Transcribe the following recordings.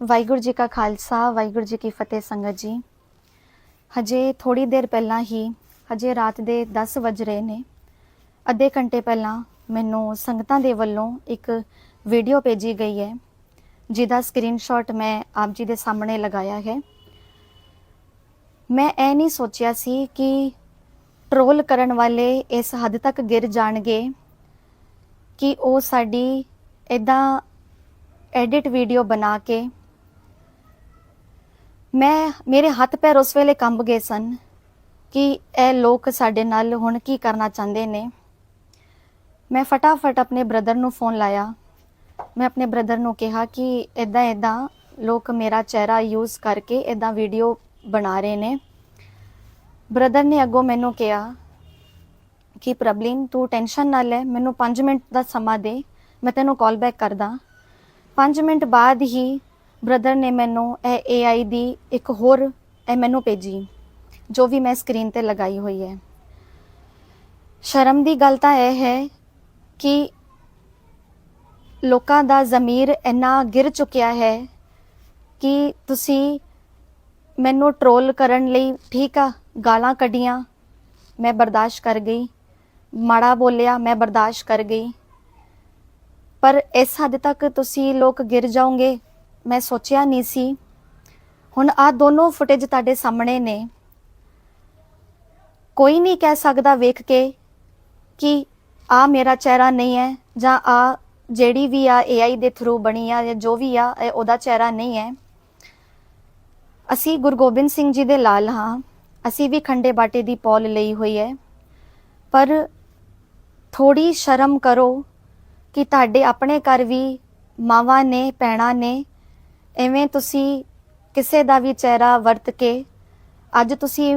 ਵਾਹਿਗੁਰੂ ਜੀ ਕਾ ਖਾਲਸਾ, ਵਾਹਿਗੁਰੂ ਜੀ ਕੀ ਫਤਿਹ ਸੰਗਤ ਜੀ। ਹਜੇ ਥੋੜੀ ਦੇਰ ਪਹਿਲਾਂ ਹੀ, ਹਜੇ ਰਾਤ ਦੇ 10 ਵਜ ਰਹੇ ਨੇ। ਅੱਧੇ ਘੰਟੇ ਪਹਿਲਾਂ ਮੈਨੂੰ ਸੰਗਤਾਂ ਦੇ ਵੱਲੋਂ ਇੱਕ ਵੀਡੀਓ ਭੇਜੀ ਗਈ ਹੈ, ਜਿਹਦਾ ਸਕਰੀਨਸ਼ਾਟ ਮੈਂ ਆਪ ਜੀ ਦੇ ਸਾਹਮਣੇ ਲਗਾਇਆ ਹੈ। ਮੈਂ ਇਹ ਨਹੀਂ ਸੋਚਿਆ ਸੀ ਕਿ ਟਰੋਲ ਕਰਨ ਵਾਲੇ ਇਸ ਹੱਦ ਤੱਕ ਗਿਰ ਜਾਣਗੇ ਕਿ ਉਹ ਸਾਡੀ ਇਦਾਂ ਐਡਿਟ ਵੀਡੀਓ ਬਣਾ ਕੇ ਮੈਂ ਮੇਰੇ ਹੱਥ ਪੈਰ ਉਸ ਵੇਲੇ ਕੰਬ ਗਏ ਸਨ ਕਿ ਇਹ ਲੋਕ ਸਾਡੇ ਨਾਲ ਹੁਣ ਕੀ ਕਰਨਾ ਚਾਹੁੰਦੇ ਨੇ। ਮੈਂ ਫਟਾਫਟ ਆਪਣੇ ਬ੍ਰਦਰ ਨੂੰ ਫੋਨ ਲਾਇਆ। ਮੈਂ ਆਪਣੇ ਬ੍ਰਦਰ ਨੂੰ ਕਿਹਾ ਕਿ ਇਦਾਂ ਇਦਾਂ ਲੋਕ ਮੇਰਾ ਚਿਹਰਾ ਯੂਜ਼ ਕਰਕੇ ਇਦਾਂ ਵੀਡੀਓ ਬਣਾ ਰਹੇ ਨੇ। ਬ੍ਰਦਰ ਨੇ ਅੱਗੋਂ ਮੈਨੂੰ ਕਿਹਾ ਕਿ ਪ੍ਰਬਲੀਨ, ਤੂੰ ਟੈਨਸ਼ਨ ਨਾ ਲੈ, ਮੈਨੂੰ 5 ਮਿੰਟ ਦਾ ਸਮਾਂ ਦੇ, ਮੈਂ ਤੈਨੂੰ ਕਾਲ ਬੈਕ ਕਰਦਾ। 5 ਮਿੰਟ ਬਾਅਦ ਹੀ ਬ੍ਰਦਰ ਨੇ ਮੈਨੂੰ ਇਹ AI ਦੀ ਇੱਕ ਹੋਰ ਇਹ ਮੈਨੂੰ ਭੇਜੀ, ਜੋ ਵੀ ਮੈਂ ਸਕਰੀਨ ਤੇ ਲਗਾਈ ਹੋਈ ਹੈ। ਸ਼ਰਮ ਦੀ ਗੱਲ ਤਾਂ ਇਹ ਹੈ ਕਿ ਲੋਕਾਂ ਦਾ ਜ਼ਮੀਰ ਇੰਨਾ ਗਿਰ ਚੁੱਕਿਆ ਹੈ ਕਿ ਤੁਸੀਂ ਮੈਨੂੰ ਟਰੋਲ ਕਰਨ ਲਈ ਠੀਕ ਆ, ਗਾਲਾਂ ਕੱਢੀਆਂ, ਮੈਂ ਬਰਦਾਸ਼ਤ ਕਰ ਗਈ, ਮਾੜਾ ਬੋਲਿਆ, ਮੈਂ ਬਰਦਾਸ਼ਤ ਕਰ ਗਈ। ਪਰ ਇਸ ਹੱਦ ਤੱਕ ਤੁਸੀਂ ਲੋਕ ਗਿਰ ਜਾਓਗੇ ਮੈਂ ਸੋਚਿਆ ਨਹੀਂ ਸੀ। ਹੁਣ ਆ ਦੋਨੋਂ ਫੁਟੇਜ ਤੁਹਾਡੇ ਸਾਹਮਣੇ ਨੇ। ਕੋਈ ਨਹੀਂ ਕਹਿ ਸਕਦਾ ਵੇਖ ਕੇ ਕਿ ਆ ਮੇਰਾ ਚਿਹਰਾ ਨਹੀਂ ਹੈ ਜਾਂ ਆ ਜਿਹੜੀ ਵੀ ਆ AI ਦੇ ਥਰੂ ਬਣੀ ਆ ਜਾਂ ਜੋ ਵੀ ਆ ਉਹਦਾ ਚਿਹਰਾ ਨਹੀਂ ਹੈ। ਅਸੀਂ ਗੁਰੂ ਗੋਬਿੰਦ ਸਿੰਘ ਜੀ ਦੇ ਲਾਲ ਹਾਂ। ਅਸੀਂ ਵੀ ਖੰਡੇ ਬਾਟੇ ਦੀ ਪੌਲ ਲਈ ਹੋਈ ਹੈ। ਪਰ ਥੋੜੀ ਸ਼ਰਮ ਕਰੋ ਕਿ ਤੁਹਾਡੇ ਆਪਣੇ ਘਰ ਵੀ ਮਾਵਾਂ ਨੇ ਪੈਣਾ ਨੇ ਐਵੇਂ ਤੁਸੀਂ ਕਿਸੇ ਦਾ ਵੀ ਚਿਹਰਾ ਵਰਤ ਕੇ ਅੱਜ ਤੁਸੀਂ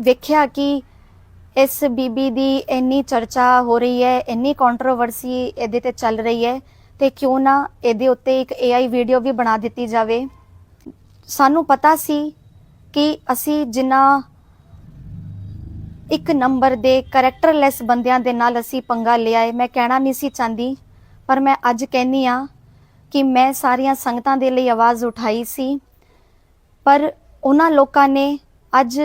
ਵੇਖਿਆ ਕਿ ਇਸ ਬੀਬੀ ਦੀ ਇੰਨੀ ਚਰਚਾ ਹੋ ਰਹੀ ਹੈ, ਇੰਨੀ ਕੰਟਰੋਵਰਸੀ ਇਹਦੇ ਤੇ ਚੱਲ ਰਹੀ ਹੈ ਤੇ ਕਿਉਂ ਨਾ ਇਹਦੇ ਉੱਤੇ ਇੱਕ AI ਵੀਡੀਓ ਵੀ ਬਣਾ ਦਿੱਤੀ ਜਾਵੇ। ਸਾਨੂੰ ਪਤਾ ਸੀ ਕਿ ਅਸੀਂ ਜਿੰਨਾ ਇੱਕ ਨੰਬਰ ਦੇ ਕੈਰੈਕਟਰਲੈਸ ਬੰਦਿਆਂ ਦੇ ਨਾਲ ਅਸੀਂ ਪੰਗਾ ਲਿਆ ਹੈ। ਮੈਂ ਕਹਿਣਾ ਨਹੀਂ ਸੀ ਚਾਹੁੰਦੀ, ਪਰ ਮੈਂ ਅੱਜ ਕਹਿਨੀ ਆ ਕਿ ਮੈਂ ਸਾਰੀਆਂ ਸੰਗਤਾਂ ਦੇ ਲਈ ਆਵਾਜ਼ ਉਠਾਈ ਸੀ। ਪਰ ਉਹਨਾਂ ਲੋਕਾਂ ਨੇ ਅੱਜ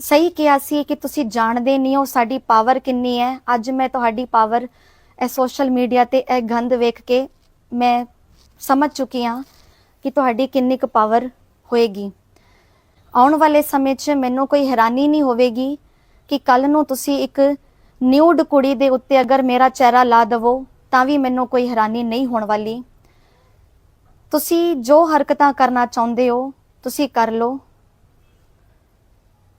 ਸਹੀ ਕਿਹਾ ਸੀ ਕਿ ਤੁਸੀਂ ਜਾਣਦੇ ਨਹੀਂ ਹੋ ਸਾਡੀ ਪਾਵਰ ਕਿੰਨੀ ਹੈ। ਅੱਜ ਮੈਂ ਤੁਹਾਡੀ ਪਾਵਰ ਇਹ ਸੋਸ਼ਲ ਮੀਡੀਆ ਤੇ ਇਹ ਗੰਦ ਵੇਖ ਕੇ ਮੈਂ ਸਮਝ ਚੁੱਕੀ ਹਾਂ ਕਿ ਤੁਹਾਡੀ ਕਿੰਨੀ ਕੁ ਪਾਵਰ ਹੋਏਗੀ। ਆਉਣ ਵਾਲੇ ਸਮੇਂ 'ਚ ਮੈਨੂੰ ਕੋਈ ਹੈਰਾਨੀ ਨਹੀਂ ਹੋਵੇਗੀ ਕਿ ਕੱਲ ਨੂੰ ਤੁਸੀਂ ਇੱਕ ਨਿਊਡ ਕੁੜੀ ਦੇ ਉੱਤੇ ਅਗਰ ਮੇਰਾ ਚਿਹਰਾ ਲਾ ਦਵੋ ਤਾਂ ਵੀ ਮੈਨੂੰ ਕੋਈ ਹੈਰਾਨੀ ਨਹੀਂ ਹੋਣ ਵਾਲੀ। ਤੁਸੀਂ ਜੋ ਹਰਕਤਾਂ ਕਰਨਾ ਚਾਹੁੰਦੇ ਹੋ, ਤੁਸੀਂ ਕਰ ਲਓ।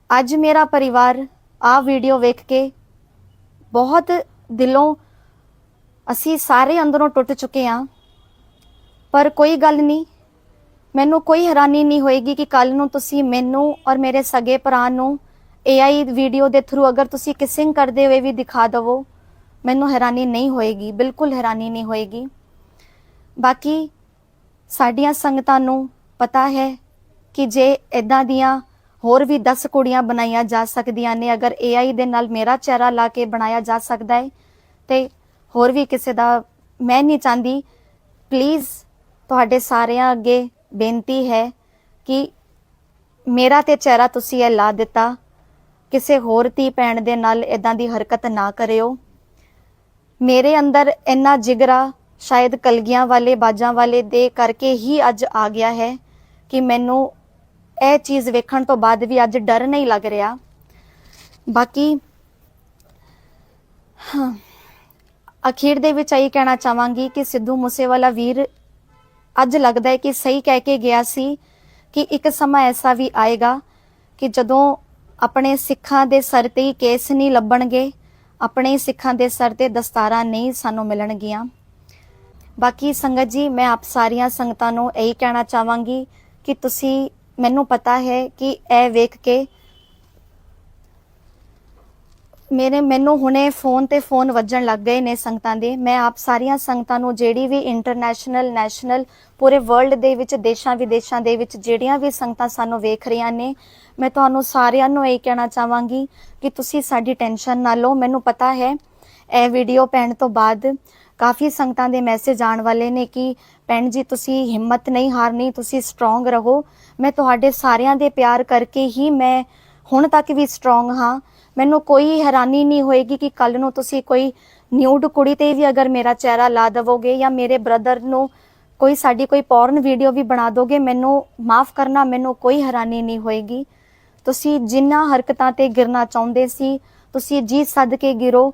ਅੱਜ ਮੇਰਾ ਪਰਿਵਾਰ ਆ ਵੀਡੀਓ ਵੇਖ ਕੇ ਬਹੁਤ ਦਿਲੋਂ ਅਸੀਂ ਸਾਰੇ ਅੰਦਰੋਂ ਟੁੱਟ ਚੁੱਕੇ ਹਾਂ। ਪਰ ਕੋਈ ਗੱਲ ਨਹੀਂ, ਮੈਨੂੰ ਕੋਈ ਹੈਰਾਨੀ ਨਹੀਂ ਹੋਏਗੀ ਕਿ ਕੱਲ ਨੂੰ ਤੁਸੀਂ ਮੈਨੂੰ ਔਰ ਮੇਰੇ ਸਗੇ ਭਰਾ ਨੂੰ AI ਵੀਡੀਓ ਦੇ ਥਰੂ ਅਗਰ ਤੁਸੀਂ ਕਿਸਿੰਗ ਕਰਦੇ ਹੋਏ ਵੀ ਦਿਖਾ ਦਵੋ, ਮੈਨੂੰ ਹੈਰਾਨੀ ਨਹੀਂ ਹੋਏਗੀ, ਬਿਲਕੁਲ ਹੈਰਾਨੀ ਨਹੀਂ ਹੋਏਗੀ। ਬਾਕੀ ਸਾਡੀਆਂ ਸੰਗਤਾਂ ਨੂੰ ਪਤਾ ਹੈ ਕਿ ਜੇ ਇਦਾਂ ਦੀਆਂ ਹੋਰ ਵੀ 10 ਕੁੜੀਆਂ ਬਣਾਈਆਂ ਜਾ ਸਕਦੀਆਂ ਨੇ, ਅਗਰ AI ਦੇ ਨਾਲ ਮੇਰਾ ਚਿਹਰਾ ਲਾ ਕੇ ਬਣਾਇਆ ਜਾ ਸਕਦਾ ਹੈ, ਤੇ ਹੋਰ ਵੀ ਕਿਸੇ ਦਾ ਮੈਂ ਨਹੀਂ ਚਾਹੁੰਦੀ। ਪਲੀਜ਼ ਤੁਹਾਡੇ ਸਾਰਿਆਂ ਅੱਗੇ ਬੇਨਤੀ ਹੈ ਕਿ ਮੇਰਾ ਤੇ ਚਿਹਰਾ ਤੁਸੀਂ ਇਹ ਲਾ ਦਿੱਤਾ। ਕਿਸੇ ਹੋਰ ਧੀ ਭੈਣ ਦੇ ਨਾਲ ਇਦਾਂ ਦੀ ਹਰਕਤ ਨਾ ਕਰਿਓ। ਮੇਰੇ ਅੰਦਰ ਇੰਨਾ ਜਿਗਰਾ ਸ਼ਾਇਦ ਕਲਗੀਆਂ ਵਾਲੇ, ਬਾਜਾਂ ਵਾਲੇ ਦੇ ਕਰਕੇ ਹੀ ਅੱਜ ਆ ਗਿਆ ਹੈ ਕਿ ਮੈਨੂੰ ਇਹ ਚੀਜ਼ ਵੇਖਣ ਤੋਂ ਬਾਅਦ ਵੀ ਅੱਜ ਡਰ ਨਹੀਂ ਲੱਗ ਰਿਹਾ। ਬਾਕੀ, ਹਾਂ, ਅਖੀਰ ਦੇ ਵਿੱਚ ਇਹ ਕਹਿਣਾ ਚਾਹਾਂਗੀ ਕਿ ਸਿੱਧੂ ਮੂਸੇਵਾਲਾ ਵੀਰ ਅੱਜ ਲੱਗਦਾ ਹੈ ਕਿ ਸਹੀ ਕਹਿ ਕੇ ਗਿਆ ਸੀ ਕਿ ਇੱਕ ਸਮਾਂ ਐਸਾ ਵੀ ਆਏਗਾ ਕਿ ਜਦੋਂ ਆਪਣੇ ਸਿੱਖਾਂ ਦੇ ਸਰ ਤੇ ਹੀ ਕੇਸ ਨਹੀਂ ਲੱਭਣਗੇ, ਆਪਣੇ ਹੀ ਸਿੱਖਾਂ ਦੇ ਸਰ ਤੇ ਦਸਤਾਰਾਂ ਨਹੀਂ ਸਾਨੂੰ ਮਿਲਣਗੀਆਂ। ਬਾਕੀ ਸੰਗਤ ਜੀ, ਮੈਂ ਆਪ ਸਾਰੀਆਂ ਸੰਗਤਾਂ ਨੂੰ ਇਹੀ ਕਹਿਣਾ ਚਾਹਾਂਗੀ ਕਿ ਤੁਸੀਂ ਮੈਨੂੰ ਪਤਾ ਹੈ ਕਿ ਇਹ ਵੇਖ ਕੇ ਮੇਰੇ ਮੈਨੂੰ ਹੁਣੇ ਫੋਨ ਤੇ ਫੋਨ ਵੱਜਣ ਲੱਗ ਗਏ ਨੇ ਸੰਗਤਾਂ ਦੇ। ਮੈਂ ਆਪ ਸਾਰੀਆਂ ਸੰਗਤਾਂ ਨੂੰ ਜਿਹੜੀ ਵੀ ਇੰਟਰਨੈਸ਼ਨਲ ਨੈਸ਼ਨਲ ਪੂਰੇ ਵਰਲਡ ਦੇ ਵਿੱਚ, ਦੇਸ਼ਾਂ ਵਿਦੇਸ਼ਾਂ ਦੇ ਵਿੱਚ ਜਿਹੜੀਆਂ ਵੀ ਸੰਗਤਾਂ ਸਾਨੂੰ ਵੇਖ ਰਹੀਆਂ ਨੇ, ਮੈਂ ਤੁਹਾਨੂੰ ਸਾਰਿਆਂ ਨੂੰ ਇਹ ਕਹਿਣਾ ਚਾਹਾਂਗੀ ਕਿ ਤੁਸੀਂ ਸਾਡੀ ਟੈਨਸ਼ਨ ਨਾ ਲਓ। ਮੈਨੂੰ ਪਤਾ ਹੈ, ਇਹ ਵੀਡੀਓ ਪੈਣ ਤੋਂ ਬਾਅਦ ਕਾਫੀ ਸੰਗਤਾਂ ਦੇ ਮੈਸੇਜ ਆਉਣ ਵਾਲੇ ਨੇ ਕਿ ਭੈਣ ਜੀ, ਤੁਸੀਂ ਹਿੰਮਤ ਨਹੀਂ ਹਾਰਨੀ, ਤੁਸੀਂ ਸਟਰੋਂਗ ਰਹੋ। ਮੈਂ ਤੁਹਾਡੇ ਸਾਰਿਆਂ ਦੇ ਪਿਆਰ ਕਰਕੇ ਹੀ ਮੈਂ ਹੁਣ ਤੱਕ ਵੀ ਸਟਰੋਂਗ ਹਾਂ। ਮੈਨੂੰ ਕੋਈ ਹੈਰਾਨੀ ਨਹੀਂ ਹੋਏਗੀ ਕਿ ਕੱਲ ਨੂੰ ਤੁਸੀਂ ਕੋਈ ਨਿਊਡ ਕੁੜੀ ਤੇ ਵੀ ਅਗਰ ਮੇਰਾ ਚਿਹਰਾ ਲਾ ਦਵੋਗੇ ਜਾਂ ਮੇਰੇ ਬ੍ਰਦਰ ਨੂੰ ਕੋਈ ਸਾਡੀ ਕੋਈ ਪੋਰਨ ਵੀਡੀਓ ਵੀ ਬਣਾ ਦੋਗੇ, ਮੈਨੂੰ ਮਾਫ ਕਰਨਾ, ਮੈਨੂੰ ਕੋਈ ਹੈਰਾਨੀ ਨਹੀਂ ਹੋਏਗੀ। ਤੁਸੀਂ ਜਿੰਨਾ ਹਰਕਤਾਂ ਤੇ ਗਿਰਨਾ ਚਾਹੁੰਦੇ ਸੀ, ਤੁਸੀਂ ਜੀ ਸੱਦ ਕੇ ਗਿਰੋ।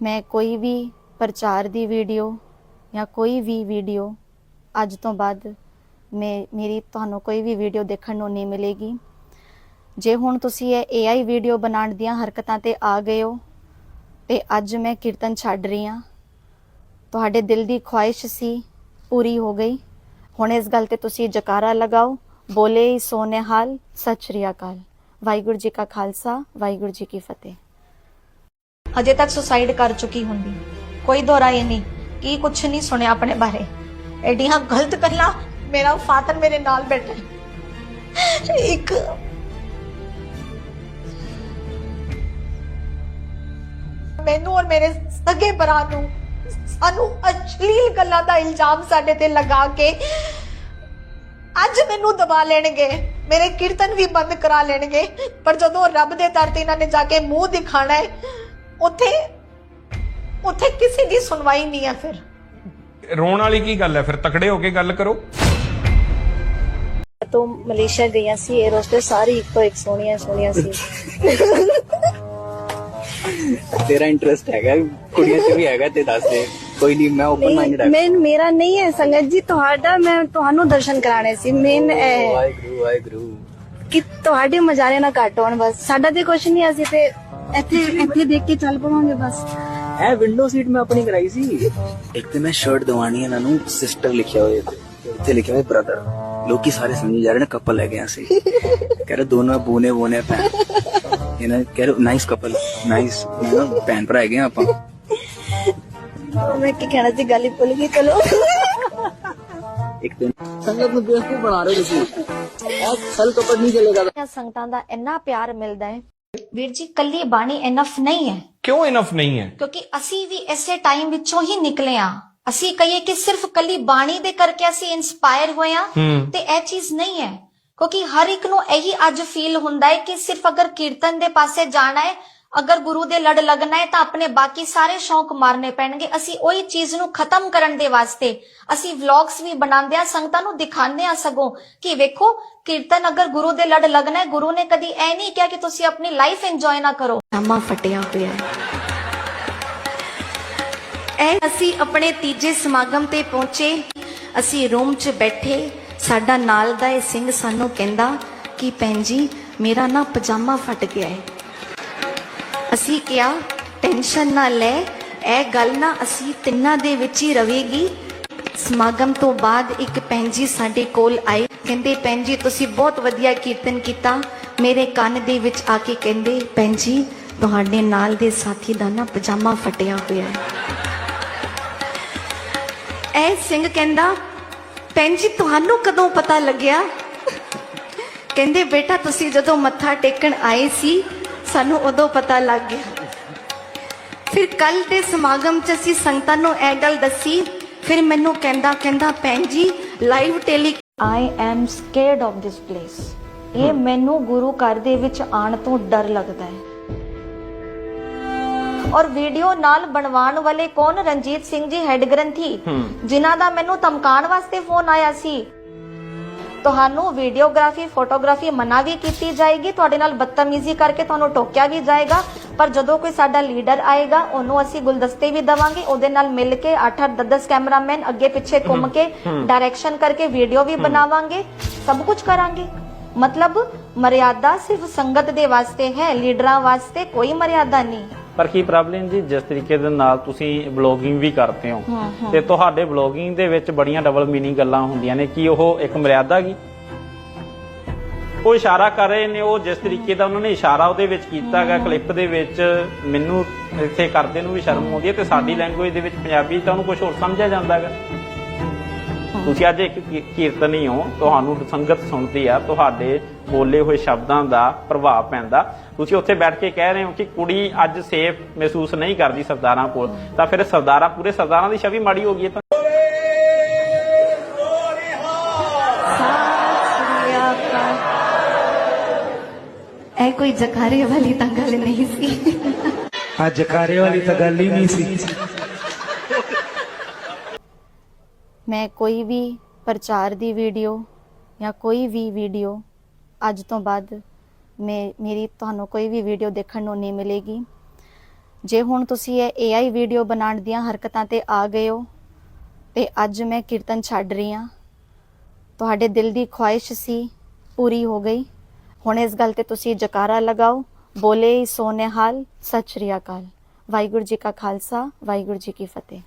ਮੈਂ ਕੋਈ ਵੀ ਪ੍ਰਚਾਰ ਦੀ ਵੀਡੀਓ ਜਾਂ ਕੋਈ ਵੀ ਵੀਡੀਓ ਅੱਜ ਤੋਂ ਬਾਅਦ ਮੈਂ, ਮੇਰੀ ਤੁਹਾਨੂੰ ਕੋਈ ਵੀ ਵੀਡੀਓ ਦੇਖਣ ਨੂੰ ਨਹੀਂ ਮਿਲੇਗੀ। ਜੇ ਹੁਣ ਤੁਸੀਂ ਇਹ AI ਵੀਡੀਓ ਬਣਾਉਣ ਦੀਆਂ ਹਰਕਤਾਂ ਤੇ ਆ ਗਏ ਹੋ ਤੇ ਅੱਜ ਮੈਂ ਕੀਰਤਨ ਛੱਡ ਰਹੀ ਹਾਂ, ਤੁਹਾਡੇ ਦਿਲ ਦੀ ਖੁਆਇਸ਼ ਸੀ, ਪੂਰੀ ਹੋ ਗਈ। ਹੁਣ ਇਸ ਗੱਲ ਤੇ ਤੁਸੀਂ ਜਕਾਰਾ ਲਗਾਓ। ਬੋਲੇ ਸੋ ਨਿਹਾਲ ਸਤਿ ਸ਼੍ਰੀ ਅਕਾਲ। ਵਾਹਿਗੁਰੂ ਜੀ ਕਾ ਖਾਲਸਾ, ਵਾਹਿਗੁਰੂ ਜੀ ਕੀ ਫਤਿਹ। ਹਜੇ ਤੱਕ ਸੁਸਾਈਡ ਕਰ ਚੁੱਕੀ ਹੁੰਦੀ ਕੋਈ ਦੋਰਾਏ ਨਹੀਂ ਕੀ ਕੁਛ ਨਹੀਂ ਸੁਣਿਆ ਆਪਣੇ ਬਾਰੇ ਐਡੀਆਂ ਗਲਤ ਗੱਲਾਂ ਮੇਰਾ ਫਾਦਰ ਮੇਰੇ ਨਾਲ ਬੈਠਾ ਹੈ। ਇੱਕ ਮੈਨੂੰ ਔਰ ਮੇਰੇ ਸਗੇ ਭਰਾ ਨੂੰ ਸਾਨੂੰ ਅਸ਼ਲੀਲ ਗੱਲਾਂ ਦਾ ਇਲਜ਼ਾਮ ਸਾਡੇ ਤੇ ਲਗਾ ਕੇ ਅੱਜ ਮੈਨੂੰ ਦਬਾ ਲੈਣਗੇ, ਮੇਰੇ ਕੀਰਤਨ ਵੀ ਬੰਦ ਕਰਾ ਲੈਣਗੇ, ਪਰ ਜਦੋਂ ਰੱਬ ਦੇ ਦਰ ਤੇ ਇਹਨਾਂ ਨੇ ਜਾ ਕੇ ਮੂੰਹ ਦਿਖਾਣਾ ਹੈ ਉੱਥੇ ਉੱਥੇ ਕਿਸੇ ਦੀ ਸੁਣਵਾਈ ਨਹੀਂ ਹੈ ਫਿਰ। ਰੋਣ ਵਾਲੀ ਕੀ ਗੱਲ ਹੈ? ਫਿਰ ਤਕੜੇ ਹੋ ਕੇ ਗੱਲ ਕਰੋ। ਤੋਂ ਮਲੇਸ਼ੀਆ ਗਈਆਂ ਸੀ 에ਅਰ ਹੋਸਟਸ ਸਾਰੀ ਇੱਕੋ ਇੱਕ ਸੋਹਣੀਆਂ ਸੋਹਣੀਆਂ ਸੀ। ਤੇਰਾ ਇੰਟਰਸਟ ਹੈਗਾ ਕੁੜੀਆਂ 'ਚ ਵੀ ਹੈਗਾ ਤੇ ਦੱਸ ਦੇ। ਕੋਈ ਨਹੀਂ ਮੈਂ ਓਪਨ ਮਾਈਂਡਡ ਹਾਂ ਮੇਨ ਮੇਰਾ ਨਹੀਂ ਹੈ ਸੰਗਤ ਜੀ ਤੁਹਾਡਾ ਮੈਂ ਤੁਹਾਨੂੰ ਦਰਸ਼ਨ ਕਰਾਣੇ ਸੀ। ਮੇਨ ਵਾਹਿਗੁਰੂ ਵਾਹਿਗੁਰੂ। ਕਿ ਤੁਹਾਡੇ ਮਜ਼ਾਰੇ ਨਾ ਘੱਟ ਹੋਣ ਬਸ। ਸਾਡਾ ਤੇ ਕੁਛ ਨਹੀਂ ਅਸੀਂ ਤੇ ਇੱਥੇ ਇੱਥੇ ਦੇਖ ਕੇ ਚੱਲ ਪਵਾਂਗੇ ਬਸ। ਇਹ ਵਿੰਡੋ ਸੀਟ ਮੈਂ ਆਪਣੀ ਕਰਾਈ ਸੀ। ਇੱਕ ਤੇ ਮੈਂ ਸ਼ਰਟ ਦਵਾਣੀ ਇਹਨਾਂ ਨੂੰ ਸਿਸਟਰ ਲਿਖਿਆ ਹੋਇਆ ਲਿਖਿਆ ਹੋਇਆ ਬ੍ਰਦਰ ਲੋਕੀ ਸਾਰੇ ਸਮਝੀ ਜਾ ਰਹੇ ਨੇ ਕਪਲ ਹੈਗੇ ਅਸੀਂ। ਕਹਿ ਰਹੇ ਦੋਨੋਂ ਬੋਨੇ ਬੋਨੇ ਭੈਣ। ਇਹਨਾਂ ਕਹਿ ਰਹੇ ਨਾਈਸ ਕਪਲ ਨਾਈਸ ਭੈਣ ਭਰਾ ਹੈਗੇ ਆ ਆਪਾਂ। ਮੈਂ ਕੀ ਕਹਿਣਾ ਸੀ ਗੱਲ ਹੀ ਭੁੱਲ ਗਈ ਚਲੋ। ਇੱਕ ਦਿਨ। ਸੰਗਤ ਨੂੰ ਬੇਵਕੂਫ ਬਣਾ ਰਹੇ ਤੁਸੀਂ। ਇਹ ਸਲ ਕਪਲ ਨਹੀਂ ਚਲੇਗਾ। ਸੰਗਤਾਂ ਦਾ ਇੰਨਾ ਪਿਆਰ ਮਿਲਦਾ ਹੈ। ਵੀਰ ਜੀ ਕੱਲੀ ਬਾਣੀ ਇਨਫ ਨਹੀਂ ਹੈ। ਕਿਉਂ ਇਨਫ ਨਹੀਂ ਹੈ? ਕਿਉਂਕਿ ਅਸੀਂ ਵੀ ਇਸੇ ਟਾਈਮ ਵਿੱਚੋਂ ਹੀ ਨਿਕਲੇ ਆ ਅਸੀਂ ਕਹੀਏ ਕਿ ਸਿਰਫ ਕੱਲੀ ਬਾਣੀ ਦੇ ਕਰਕੇ ਅਸੀਂ ਇਨਸਪਾਇਰ ਹੋਏ ਆ ਹੂੰ। ਤੇ ਇਹ ਚੀਜ਼ ਨਹੀਂ ਹੈ। ਕਿਉਂਕਿ ਹਰ ਇੱਕ ਨੂੰ ਇਹੀ ਅੱਜ ਫੀਲ ਹੁੰਦਾ ਹੈ ਕਿ ਸਿਰਫ ਅਗਰ ਕੀਰਤਨ ਦੇ ਪਾਸੇ ਜਾਣਾ ਹੈ ਅਗਰ ਗੁਰੂ ਦੇ ਲੜ ਲੱਗਣਾ ਹੈ ਤਾਂ ਆਪਣੇ ਬਾਕੀ ਸਾਰੇ ਸ਼ੌਂਕ ਮਾਰਨੇ ਪੈਣਗੇ। ਅਸੀਂ ਉਹੀ ਚੀਜ਼ ਨੂੰ ਖਤਮ ਕਰਨ ਦੇ ਵਾਸਤੇ ਅਸੀਂ ਵਲੌਗਸ ਵੀ ਬਣਾਉਂਦੇ ਆ ਸੰਗਤਾਂ ਨੂੰ ਦਿਖਾਉਂਦੇ ਆ ਸਗੋਂ ਕਿ ਵੇਖੋ, ਕੀਰਤਨ ਅਗਰ ਗੁਰੂ ਦੇ ਲੜ ਲੱਗਣਾ ਹੈ, ਗੁਰੂ ਨੇ ਕਦੀ ਐ ਨਹੀਂ ਕਿਹਾ ਕਿ ਤੁਸੀਂ ਆਪਣੀ ਲਾਈਫ ਇੰਜੋਏ ਨਾ ਕਰੋ। ਨਾਮਾ ਫਟਿਆ ਹੋਇਆ ਹੈ ਅਸੀਂ ਆਪਣੇ ਤੀਜੇ ਸਮਾਗਮ ਤੇ ਪਹੁੰਚੇ। ਅਸੀਂ ਰੂਮ 'ਚ ਬੈਠੇ। ਸਾਡਾ ਨਾਲ ਦਾ ਇਹ ਸਿੰਘ ਸਾਨੂੰ ਕਹਿੰਦਾ ਕਿ ਭੈਣ ਜੀ, ਮੇਰਾ ਨਾ ਪਜਾਮਾ ਫਟ ਗਿਆ ਹੈ। ਅਸੀਂ ਕਿਹਾ, ਟੈਨਸ਼ਨ ਨਾ ਲੈ, ਇਹ ਗੱਲ ਨਾ ਅਸੀਂ ਤਿੰਨਾਂ ਦੇ ਵਿੱਚ ਹੀ ਰਵੇਗੀ। ਸਮਾਗਮ ਤੋਂ ਬਾਅਦ ਇੱਕ ਭੈਣ ਜੀ ਸਾਡੇ ਕੋਲ ਆਏ, ਕਹਿੰਦੇ, ਭੈਣ ਜੀ, ਤੁਸੀਂ ਬਹੁਤ ਵਧੀਆ ਕੀਰਤਨ ਕੀਤਾ। ਮੇਰੇ ਕੰਨ ਦੇ ਵਿੱਚ ਆ ਕੇ ਕਹਿੰਦੇ, ਭੈਣ ਜੀ, ਤੁਹਾਡੇ ਨਾਲ ਦੇ ਸਾਥੀ ਦਾ ਨਾ ਪਜਾਮਾ ਫਟਿਆ ਹੋਇਆ ਹੈ। ਇਹ ਸਿੰਘ ਕਹਿੰਦਾ, ਭੈਣ ਜੀ, ਤੁਹਾਨੂੰ ਕਦੋਂ ਪਤਾ ਲੱਗਿਆ? ਕਹਿੰਦੇ, ਬੇਟਾ, ਤੁਸੀਂ ਜਦੋਂ ਮੱਥਾ ਟੇਕਣ ਆਏ ਸੀ ਸਾਨੂੰ ਉਦੋਂ ਪਤਾ ਲੱਗ ਗਿਆ। ਫਿਰ ਕੱਲ ਦੇ ਸਮਾਗਮ 'ਚ ਅਸੀਂ ਸੰਗਤਾਂ ਨੂੰ ਇਹ ਗੱਲ ਦੱਸੀ। ਫਿਰ ਮੈਨੂੰ ਕਹਿੰਦਾ ਕਹਿੰਦਾ ਭੈਣ ਜੀ literally I am scared of this place ਇਹ ਮੈਨੂੰ ਗੁਰੂ ਘਰ ਦੇ ਵਿੱਚ ਆਉਣ ਤੋਂ ਡਰ ਲੱਗਦਾ ਹੈ। ਔਰ ਵੀਡੀਓ ਨਾਲ ਬਣਵਾਉਣ ਵਾਲੇ ਕੌਣ? ਰਣਜੀਤ ਸਿੰਘ ਜੀ ਹੈਡ ਗ੍ਰੰਥੀ। ਜਿਨ੍ਹਾਂ ਦਾ ਮੈਨੂੰ ਧਮਕਾਉਣ ਵਾਸਤੇ ਫੋਨ ਆਇਆ ਸੀ। ਤੁਹਾਨੂੰ ਵੀਡੀਓਗ੍ਰਾਫੀ ਫੋਟੋਗ੍ਰਾਫੀ ਮਨਾ ਵੀ ਕੀਤੀ ਜਾਏਗੀ ਤੁਹਾਡੇ ਨਾਲ ਬਦਤਮੀਜ਼ੀ ਕਰਕੇ ਤੁਹਾਨੂੰ ਟੋਕਿਆ ਵੀ ਜਾਏਗਾ ਪਰ ਜਦੋਂ ਕੋਈ ਸਾਡਾ ਲੀਡਰ ਆਏਗਾ ਉਹਨੂੰ ਅਸੀਂ ਗੁਲਦਸਤੇ ਵੀ ਦਵਾਂਗੇ ਉਹਦੇ ਨਾਲ ਮਿਲ ਕੇ 8-8 10 ਕੈਮਰਾਮੈਨ ਅੱਗੇ ਪਿੱਛੇ ਘੁੰਮ ਕੇ ਡਾਇਰੈਕਸ਼ਨ ਕਰਕੇ ਵੀਡੀਓ ਵੀ ਬਣਾਵਾਂਗੇ ਸਭ ਕੁਝ ਕਰਾਂਗੇ। ਮਤਲਬ ਮਰਿਆਦਾ ਸਿਰਫ ਸੰਗਤ ਦੇ ਵਾਸਤੇ ਹੈ ਲੀਡਰਾਂ ਵਾਸਤੇ ਕੋਈ ਮਰਿਆਦਾ ਨਹੀਂ। ਪਰ ਕੀ ਪ੍ਰੋਬਲਮ ਜੀ ਜਿਸ ਤਰੀਕੇ ਦੇ ਨਾਲ ਤੁਸੀਂ ਬਲੌਗਿੰਗ ਵੀ ਕਰਦੇ ਹੋ ਤੇ ਤੁਹਾਡੇ ਬਲੌਗਿੰਗ ਦੇ ਵਿੱਚ ਬੜੀਆਂ ਡਬਲ ਮੀਨਿੰਗ ਗੱਲਾਂ ਹੁੰਦੀਆਂ ਨੇ ਕੀ ਉਹ ਇੱਕ ਮਰਿਆਦਾ ਗੀ? ਉਹ ਇਸ਼ਾਰਾ ਕਰ ਰਹੇ ਨੇ ਉਹ ਜਿਸ ਤਰੀਕੇ ਦਾ ਉਹਨਾਂ ਨੇ ਇਸ਼ਾਰਾ ਉਹਦੇ ਵਿੱਚ ਕੀਤਾ ਹੈਗਾ ਕਲਿੱਪ ਦੇ ਵਿੱਚ ਮੈਨੂੰ ਇੱਥੇ ਕਰਦੇ ਨੂੰ ਵੀ ਸ਼ਰਮ ਆਉਂਦੀ ਹੈ ਤੇ ਸਾਡੀ ਲੈਂਗੁਏਜ ਦੇ ਵਿੱਚ ਪੰਜਾਬੀ ਤਾਂ ਉਹਨੂੰ ਕੁਝ ਹੋਰ ਸਮਝਿਆ ਜਾਂਦਾ ਹੈਗਾ ਤੁਸੀਂ ਅੱਜ ਇੱਕ ਕੀ- ਕੀਰਤਨੀ ਹੋ ਤੁਹਾਨੂੰ ਸੰਗਤ ਸੁਣਦੀ ਆ ਤੁਹਾਡੇ ਬੋਲੇ ਹੋਏ ਸ਼ਬਦਾਂ ਦਾ ਪ੍ਰਭਾਵ ਪੈਂਦਾ। ਤੁਸੀਂ ਉੱਥੇ ਬੈਠ ਕੇ ਕਹਿ ਰਹੇ ਹੋ ਕਿ ਕੁੜੀ ਅੱਜ ਸੇਫ ਮਹਿਸੂਸ ਨਹੀਂ ਕਰਦੀ ਸਰਦਾਰਾਂ ਕੋਲ। ਤਾਂ ਫਿਰ ਸਰਦਾਰਾਂ ਪੂਰੇ ਸਰਦਾਰਾਂ ਦੀ ਛਵੀ ਮਾੜੀ ਹੋ ਗਈ ਹੈ ਤਾਂ? ਇਹ ਕੋਈ ਜਕਾਰੇ ਵਾਲੀ ਤਾਂ ਗੱਲ ਨਹੀਂ ਸੀ। ਆ ਜਕਾਰੇ ਵਾਲੀ ਤਾਂ ਗੱਲ ਹੀ ਨਹੀਂ ਸੀ। ਮੈਂ ਕੋਈ ਵੀ ਪ੍ਰਚਾਰ ਦੀ ਵੀਡੀਓ ਜਾਂ ਕੋਈ ਵੀ ਵੀਡੀਓ ਅੱਜ ਤੋਂ ਬਾਅਦ ਮੇ, ਮੇਰੀ ਤੁਹਾਨੂੰ ਕੋਈ ਵੀ ਵੀਡੀਓ ਦੇਖਣ ਨੂੰ ਨਹੀਂ ਮਿਲੇਗੀ। ਜੇ ਹੁਣ ਤੁਸੀਂ ਇਹ AI ਵੀਡੀਓ ਬਣਾਉਣ ਦੀਆਂ ਹਰਕਤਾਂ ਤੇ ਆ ਗਏ ਹੋ ਤੇ ਅੱਜ ਮੈਂ ਕੀਰਤਨ ਛੱਡ ਰਹੀ ਹਾਂ, ਤੁਹਾਡੇ ਦਿਲ ਦੀ ਖੁਆਇਸ਼ ਸੀ ਪੂਰੀ ਹੋ ਗਈ। ਹੁਣ ਇਸ ਗੱਲ ਤੇ ਤੁਸੀਂ ਜਕਾਰਾ ਲਗਾਓ। ਬੋਲੇ ਸੋਨੇਹਾਲ ਸਤਿ ਸ਼੍ਰੀ ਅਕਾਲ। ਵਾਹਿਗੁਰੂ ਜੀ ਕਾ ਖਾਲਸਾ, ਵਾਹਿਗੁਰੂ ਜੀ ਕੀ ਫਤਿਹ।